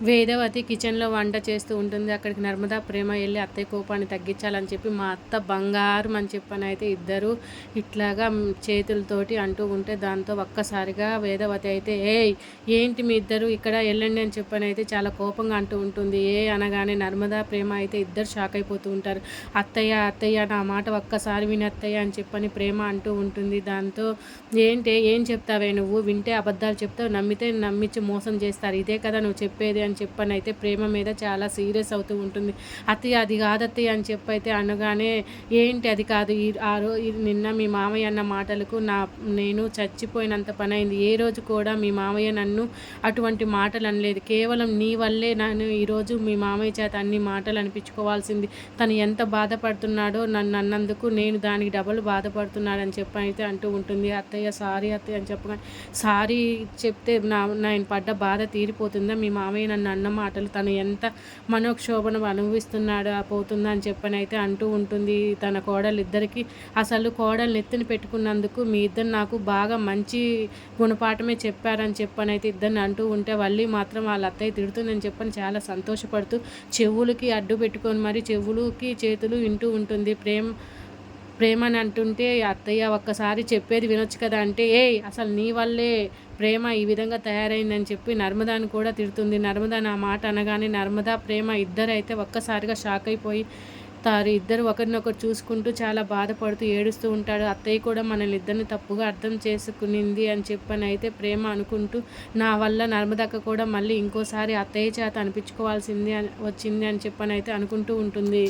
వేదవతి కిచెన్లో వంట చేస్తూ ఉంటుంది. అక్కడికి నర్మదా ప్రేమ వెళ్ళి అత్తయ్య కోపాన్ని తగ్గించాలని చెప్పి మా అత్త బంగారం అని చెప్పని అయితే ఇద్దరు ఇట్లాగా చేతులతోటి అంటూ ఉంటే దాంతో ఒక్కసారిగా వేదవతి అయితే ఏ ఏంటి మీ ఇద్దరు ఇక్కడ వెళ్ళండి అని చెప్పని అయితే చాలా కోపంగా అంటూ ఉంటుంది. ఏ అనగానే నర్మదా ప్రేమ అయితే ఇద్దరు షాక్ అయిపోతూ ఉంటారు. అత్తయ్య అత్తయ్య నా మాట ఒక్కసారి విని అత్తయ్య అని చెప్పని ప్రేమ అంటూ ఉంటుంది. దాంతో ఏంటి ఏం చెప్తావే నువ్వు? వింటే అబద్ధాలు చెప్తావు. నమ్మితే నమ్మించి మోసం చేస్తారు. ఇదే కదా నువ్వు చెప్పేది అని చెప్పని అయితే ప్రేమ మీద చాలా సీరియస్ అవుతూ ఉంటుంది. అత్తయ్య అది కాదత్తయ్య అని చెప్పైతే అనగానే ఏంటి అది కాదు? ఈ ఆ రోజు నిన్న మీ మామయ్య అన్న మాటలకు నా నేను చచ్చిపోయినంత పని అయింది ఏ రోజు కూడా మీ మామయ్య నన్ను అటువంటి మాటలు అనలేదు. కేవలం నీ వల్లే నన్ను ఈరోజు మీ మామయ్య చేత అన్ని మాటలు అనిపించుకోవాల్సింది. తను ఎంత బాధపడుతున్నాడో నన్ను అన్నందుకు నేను దానికి డబల్ బాధపడుతున్నాడని చెప్పి అయితే అంటూ ఉంటుంది. అత్తయ్య సారీ అత్తయ్య అని చెప్పగానే సారీ చెప్తే నా నేను పడ్డ బాధ తీరిపోతుందా? మీ మామయ్య నన్ను అన్న మాటలు తను ఎంత మనోక్షోభను అనుభవిస్తున్నాడు పోతుందా అని చెప్పని అయితే అంటూ ఉంటుంది తన కోడలు ఇద్దరికి అసలు కోడలు నెత్తిని పెట్టుకున్నందుకు మీ ఇద్దరు నాకు బాగా మంచి గుణపాఠమే చెప్పారని చెప్పని అయితే ఇద్దరిని అంటూ ఉంటే వల్లి మాత్రం వాళ్ళ అత్తయ్య తిడుతుందని చెప్పని చాలా సంతోషపడుతూ చెవులకి అడ్డు పెట్టుకొని మరి చెవులకి చేతులు వింటూ ఉంటుంది. ప్రేమ ప్రేమని అంటుంటే అత్తయ్య ఒక్కసారి చెప్పేది వినొచ్చు కదా అంటే ఏయ్ అసలు నీ వల్లే ప్రేమ ఈ విధంగా తయారైందని చెప్పి నర్మదాని కూడా తిడుతుంది. నర్మదా నా మాట అనగానే నర్మదా ప్రేమ ఇద్దరైతే ఒక్కసారిగా షాక్ అయిపోయి తారు. ఇద్దరు ఒకరినొకరు చూసుకుంటూ చాలా బాధపడుతూ ఏడుస్తూ ఉంటాడు. అత్తయ్య కూడా మనల్ని ఇద్దరిని తప్పుగా అర్థం చేసుకునింది అని చెప్పని అయితే ప్రేమ అనుకుంటూ నా వల్ల నర్మదక్క కూడా మళ్ళీ ఇంకోసారి అత్తయ్య చేత అనిపించుకోవాల్సింది వచ్చింది అని చెప్పని అయితే అనుకుంటూ ఉంటుంది.